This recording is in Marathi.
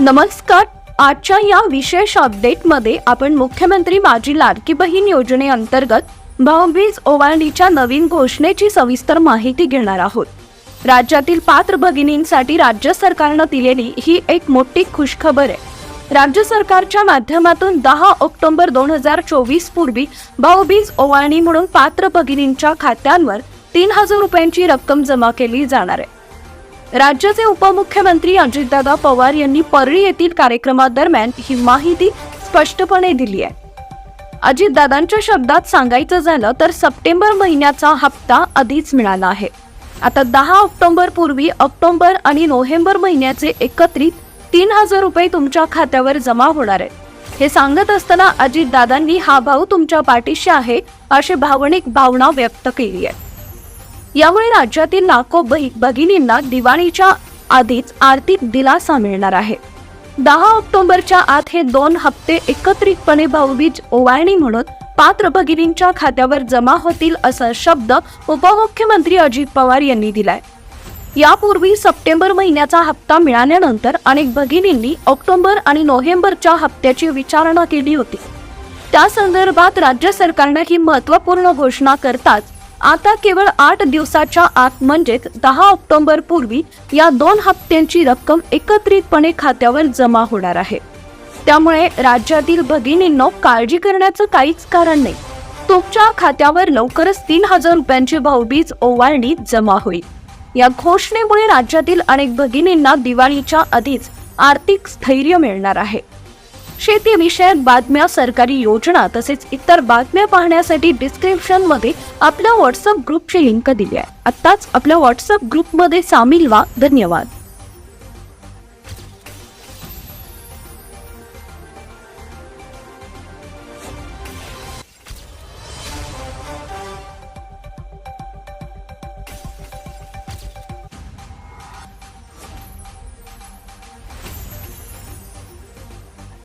नमस्कार. आजच्या या विशेष अपडेटमध्ये आपण मुख्यमंत्री माझी लाडकी बहीण योजनेअंतर्गत भाऊबीज ओवाळणीच्या नवीन घोषणेची सविस्तर माहिती घेणार आहोत. राज्यातील पात्र भगिनींसाठी राज्य सरकारनं दिलेली ही एक मोठी खुशखबर आहे. राज्य सरकारच्या माध्यमातून दहा ऑक्टोबर दोन हजार चोवीस पूर्वी भाऊबीज ओवाळणी म्हणून पात्र भगिनींच्या खात्यांवर तीन हजार रुपयांची रक्कम जमा केली जाणार आहे. राज्याचे उपमुख्यमंत्री अजितदादा पवार यांनी परळी येथील कार्यक्रमादरम्यान ही माहिती स्पष्टपणे दिली आहे. अजितदादांच्या शब्दात सांगायचं झालं तर सप्टेंबर महिन्याचा हप्ता आधीच मिळाला आहे. आता दहा ऑक्टोबर पूर्वी ऑक्टोबर आणि नोव्हेंबर महिन्याचे एकत्रित तीन हजार रुपये तुमच्या खात्यावर जमा होणार आहेत. हे सांगत असताना अजितदादांनी हा भाऊ तुमच्या पाठीशी आहे अशी भावनिक भावना व्यक्त केली आहे. यामुळे राज्यातील लाखो भगिनींना दिवाळीच्या आधीच आर्थिक दिलासा मिळणार आहे. दहा ऑक्टोबरच्या आत हे दोन हप्ते एकत्रितपणे भाऊबीज ओवाळणी म्हणून पात्र भगिनींच्या खात्यावर जमा होतील असा शब्द उपमुख्यमंत्री अजित पवार यांनी दिलाय. यापूर्वी सप्टेंबर महिन्याचा हप्ता मिळाल्यानंतर अनेक भगिनींनी ऑक्टोबर आणि नोव्हेंबरच्या हप्त्याची विचारणा केली होती. त्या संदर्भात राज्य सरकारनं ही महत्त्वपूर्ण घोषणा करताच आता केवळ आठ दिवसाच्या आत म्हणजेच दहा ऑक्टोबर पूर्वी या दोन हप्त्यांची रक्कम एकत्रितपणे खात्यावर जमा होणार आहे. त्यामुळे राज्यातील भगिनींनो काळजी करण्याचं काहीच कारण नाही. तुमच्या खात्यावर लवकरच तीन हजार रुपयांची भाऊबीज ओवाळणी जमा होईल. या घोषणेमुळे राज्यातील अनेक भगिनींना दिवाळीच्या आधीच आर्थिक स्थैर्य मिळणार आहे. शेतीविषयक बातम्या सरकारी योजना तसेच इतर बातम्या पाहण्यासाठी डिस्क्रिप्शनमध्ये आपल्या व्हॉट्सअप ग्रुपची लिंक दिली आहे. आत्ताच आपल्या व्हॉट्सअप ग्रुपमध्ये सामील व्हा. धन्यवाद.